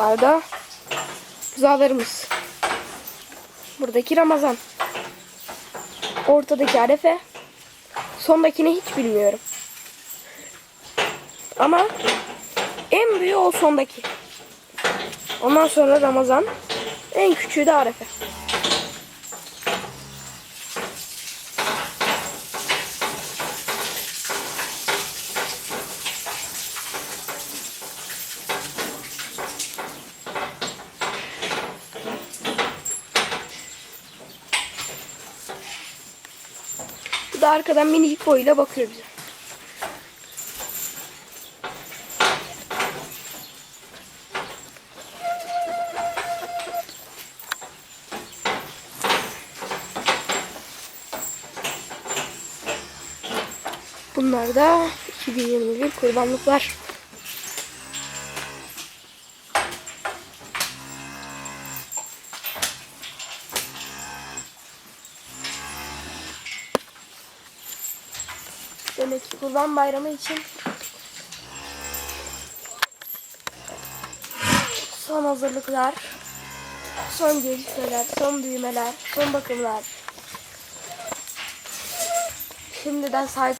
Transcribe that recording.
Bunlar da rızalarımız. Buradaki Ramazan. Ortadaki Arefe. Sondakini hiç bilmiyorum. Ama en büyüğü o sondaki. Ondan sonra Ramazan. En küçüğü de Arefe. Bu da arkadan minicik boyuyla bakıyor bize. Bunlar da 2021 kurbanlıklar. Demek ki kurban bayramı için son hazırlıklar, son gelişmeler, son büyümeler, son bakımlar. Şimdiden sahip